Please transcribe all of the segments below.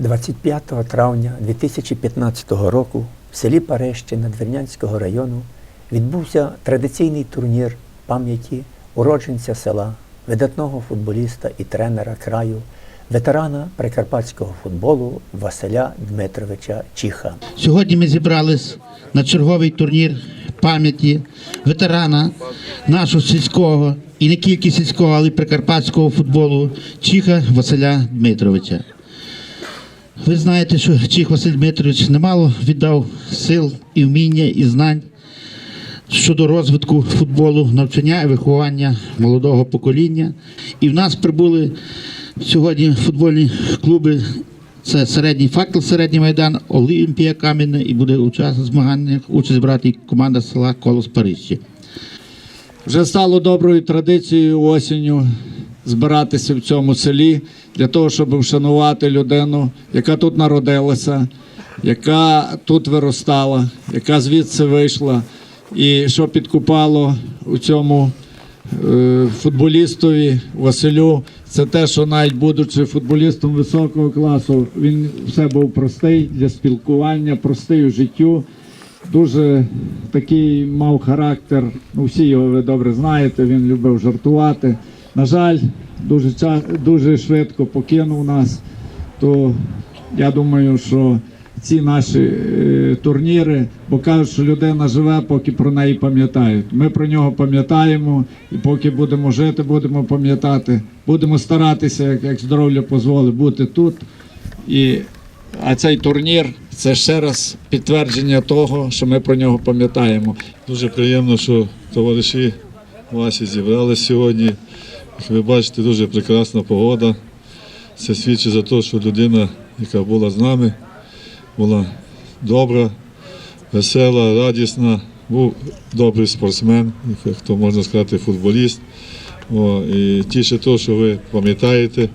25 травня 2015 року в селі Парещі Надвірнянського району відбувся традиційний турнір пам'яті уродженця села, видатного футболіста і тренера краю, ветерана прикарпатського футболу Василя Дмитровича Чіха. Сьогодні ми зібрались на черговий турнір пам'яті ветерана нашого сільського і не тільки сільського, але й прикарпатського футболу Чіха Василя Дмитровича. Ви знаєте, що Чіх Василь Дмитрович немало віддав сил і вміння, і знань щодо розвитку футболу, навчання і виховання молодого покоління. І в нас прибули сьогодні футбольні клуби. Це середній факел, середній майдан, Олімпія Кам'яне і буде участь змаганнях участь брати команда села Колос Парижчі. Вже стало доброю традицією осінню збиратися в цьому селі для того, щоб вшанувати людину, яка тут народилася, яка тут виростала, яка звідси вийшла, і що підкупало у цьому е, футболістові Василю. Це те, що навіть будучи футболістом високого класу, він все був простий для спілкування, простий у життю. Дуже такий мав характер. Ну, всі його ви добре знаєте. Він любив жартувати. На жаль, дуже дуже швидко покинув нас. То я думаю, що ці наші е, турніри, бо кажуть, що людина живе, поки про неї пам'ятають. Ми про нього пам'ятаємо, і поки будемо жити, будемо пам'ятати. Будемо старатися, як, як здоров'я дозволить, бути тут. І а цей турнір це ще раз підтвердження того, що ми про нього пам'ятаємо. Дуже приємно, що товариші ваші зібралися сьогодні. Як ви бачите, дуже прекрасна погода. Це свідчить за те, що людина, яка була з нами, була добра, весела, радісна, був добрий спортсмен, хто можна сказати, футболіст. О, і тіше те, що ви пам'ятаєте,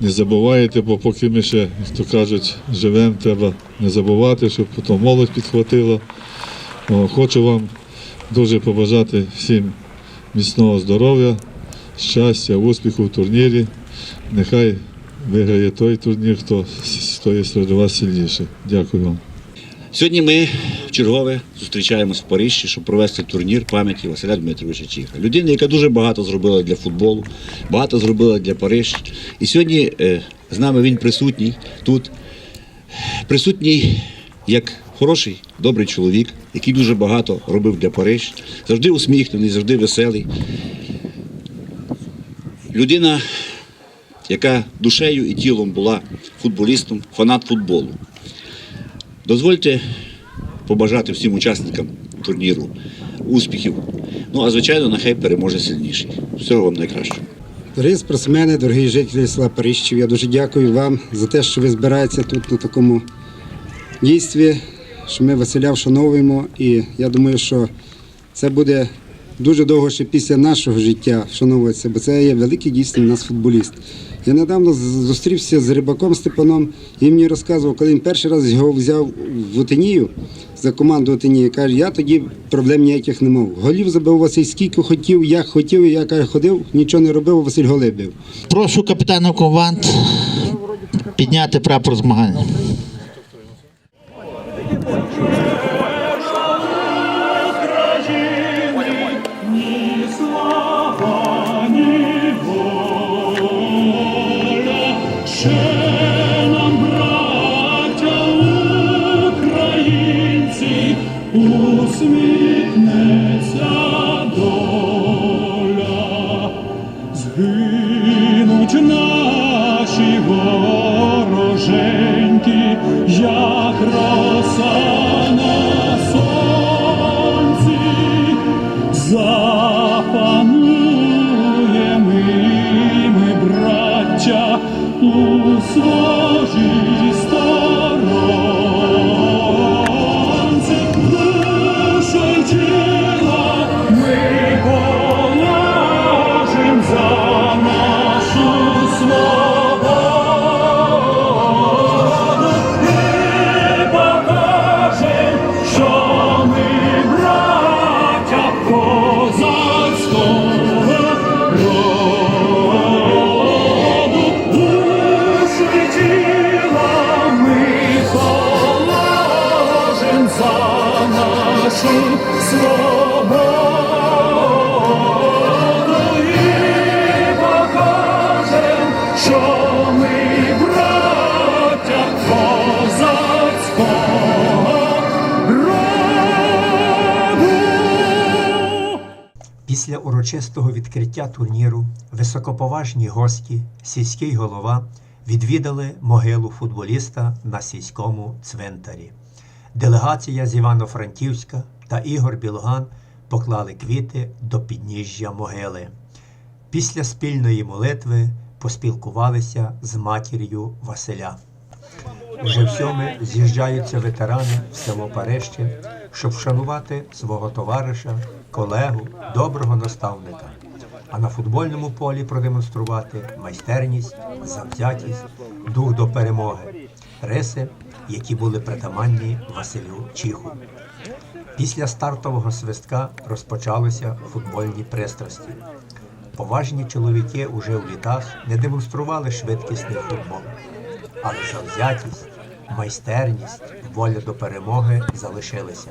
не забуваєте, бо поки ми ще, як то кажуть, живемо, треба не забувати, щоб потім молодь підхватила. О, Хочу вам дуже побажати всім міцного здоров'я, щастя, успіху в турнірі. Нехай виграє той турнір, хто, є серед вас сильніший. Дякую вам. Сьогодні ми вчергове зустрічаємось в Парижі, щоб провести турнір пам'яті Василя Дмитровича Чіха. Людина, яка дуже багато зробила для футболу, багато зробила для Парижа. І сьогодні е, з нами він присутній тут. Присутній як хороший, добрий чоловік, який дуже багато робив для Парижа. Завжди усміхнений, завжди веселий. Людина, яка душею і тілом була футболістом, фанат футболу. Дозвольте побажати всім учасникам турніру успіхів. Ну а звичайно, нехай переможе сильніший. Всього вам найкращого. Дорогі спортсмени, дорогі жителі села Парижчів, я дуже дякую вам за те, що ви збираєтеся тут на такому дійстві, що ми Василя вшановуємо. І я думаю, що це буде дуже довго ще після нашого життя вшановуватися, бо це є великий дійсно у нас футболіст. Я недавно зустрівся з рибаком Степаном, і мені розказував, коли він перший раз його взяв в Отинію за команду Отинії, каже, я тоді проблем ніяких не мав. Голів забив Василь скільки хотів, як хотів, я каже, ходив, нічого не робив, Василь голи бив. Прошу капітана команд підняти прапор змагання. Ooh. Урочистого відкриття турніру високоповажні гості, сільський голова відвідали могилу футболіста на сільському цвинтарі. Делегація з Івано-Франківська та Ігор Білган поклали квіти до підніжжя могили. Після спільної молитви поспілкувалися з матір'ю Василя. Уже всьоми з'їжджаються ветерани в село Парище, щоб вшанувати свого товариша, колегу, доброго наставника, а на футбольному полі продемонструвати майстерність, завзятість, дух до перемоги, риси, які були притаманні Василю Чіху. Після стартового свистка розпочалися футбольні пристрасті. Поважні чоловіки уже в літах не демонстрували швидкісний футбол, але завзятість, майстерність, воля до перемоги залишилися.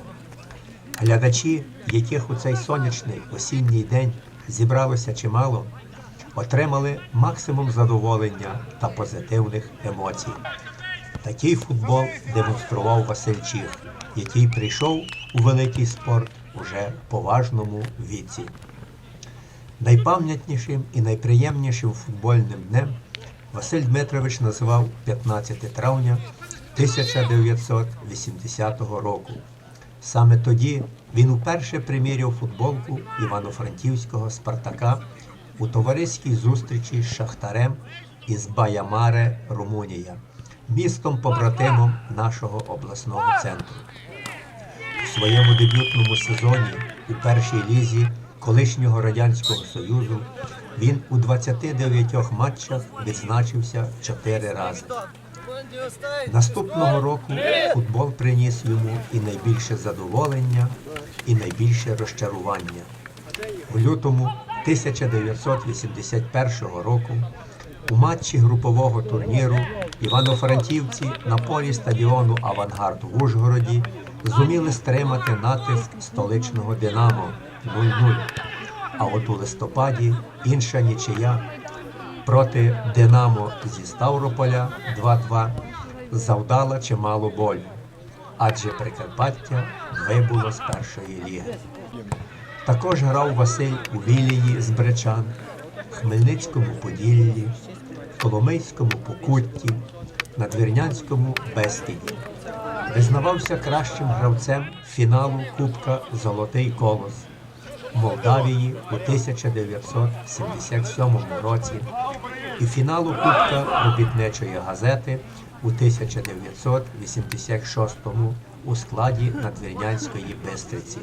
Глядачі, яких у цей сонячний осінній день зібралося чимало, отримали максимум задоволення та позитивних емоцій. Такий футбол демонстрував Василь Чіх, який прийшов у великий спорт уже в поважному віці. Найпам'ятнішим і найприємнішим футбольним днем Василь Дмитрович називав 15 травня 1980 року. Саме тоді він уперше приміряв футболку івано-франківського Спартака у товариській зустрічі з Шахтарем із Баямаре, Румунія, містом побратимом нашого обласного центру. У своєму дебютному сезоні у першій лізі колишнього Радянського Союзу він у 29 матчах відзначився 4 рази. Наступного року футбол приніс йому і найбільше задоволення, і найбільше розчарування. У лютому 1981 року у матчі групового турніру івано-франківці на полі стадіону Авангард в Ужгороді зуміли стримати натиск столичного Динамо 0-0. А от у листопаді інша нічия проти Динамо зі Ставрополя 2-2 завдала чимало болю, адже Прикарпаття вибуло з першої ліги. Також грав Василь у Вілії з Бречан, Хмельницькому Поділлі, Коломийському Покутті, Надвірнянському Бескіді. Визнавався кращим гравцем фіналу Кубка Золотий Колос Молдавії у 1977 році і фіналу Кубка робітничої газети у 1986 у складі Надвірнянської Бистриці.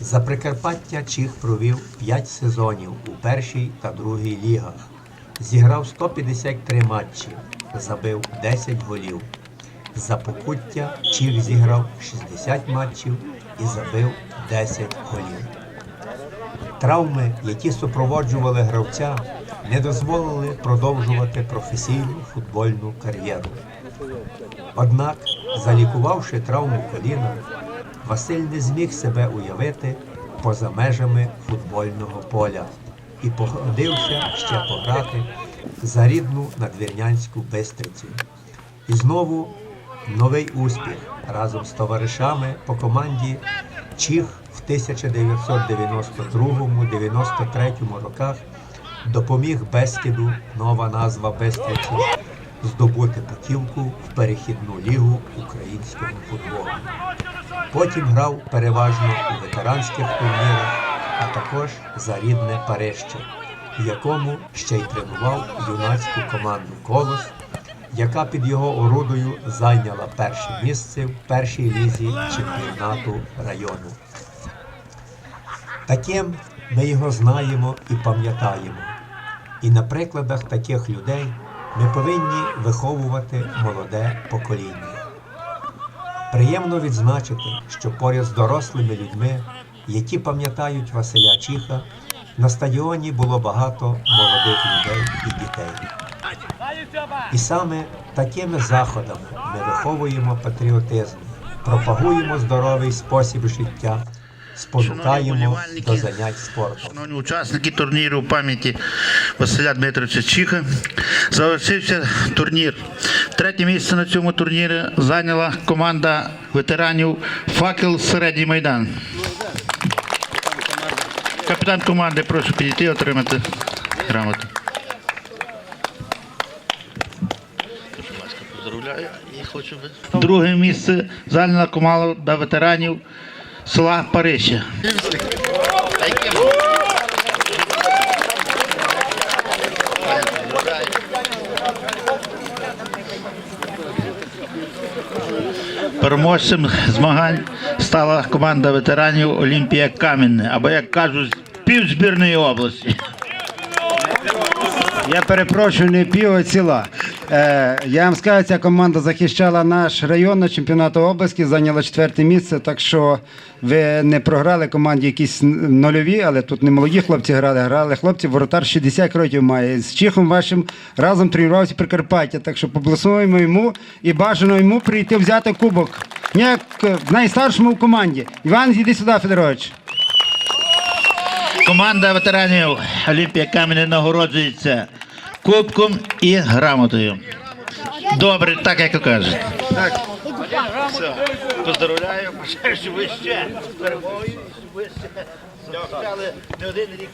За Прикарпаття Чіх провів 5 сезонів у першій та другій лігах. Зіграв 153 матчі, забив 10 голів. За Покуття Чіх зіграв 60 матчів і забив 10 голів. Травми, які супроводжували гравця, не дозволили продовжувати професійну футбольну кар'єру. Однак, залікувавши травму коліна, Василь не зміг себе уявити поза межами футбольного поля і погодився ще пограти за рідну надвірнянську бистрицю. І знову новий успіх разом з товаришами по команді Чіх в 1992-93 роках допоміг Бескіду, нова назва Бестриці, здобути путівку в перехідну лігу українського футболу. Потім грав переважно у ветеранських турнірах, а також за рідне Парище, в якому ще й тренував юнацьку команду Колос, яка під його орудою зайняла перше місце в першій лізі чемпіонату району. Таким ми його знаємо і пам'ятаємо. І на прикладах таких людей ми повинні виховувати молоде покоління. Приємно відзначити, що поряд з дорослими людьми, які пам'ятають Василя Чіха, на стадіоні було багато молодих людей і дітей. І саме такими заходами ми виховуємо патріотизм, пропагуємо здоровий спосіб життя, спонукаємо до занять спортом. Шановні учасники турніру пам'яті Василя Дмитровича Чіха. Завершився турнір. Третє місце на цьому турнірі зайняла команда ветеранів Факел Середній Майдан. Капітан команди, прошу підійти, отримати грамоту. І хочу би- Друге місце зайняла команда ветеранів села Парища. Переможцем змагань стала команда ветеранів Олімпія Кам'яне, або як кажуть, півзбірної області. Я перепрошую, не пів, а ціла. Е, я вам скажу, ця команда захищала наш район на чемпіонату області, зайняла четверте місце, так що ви не програли команді якісь нульові, але тут не молоді хлопці грали, грали хлопці, воротар 60 років має. З Чихом вашим разом тренувався Прикарпаття, так що побласуємо йому і бажано йому прийти взяти кубок. Як е, найстаршому в команді. Іван, іди сюди, Федорович. Команда ветеранів Олімпія Кам'яне нагороджується кубком і грамотою. Добре, так як ви кажете. Так. Все. Поздравляю, бажаю, що ви ще з перемогою, щоб ви ще захищали не один рік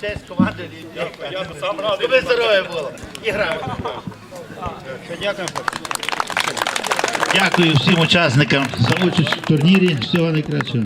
честь команди. Я сам радий. Щоб здоров'я було. І грамотно. Дякую всім учасникам за участь в турнірі. Всього найкращого.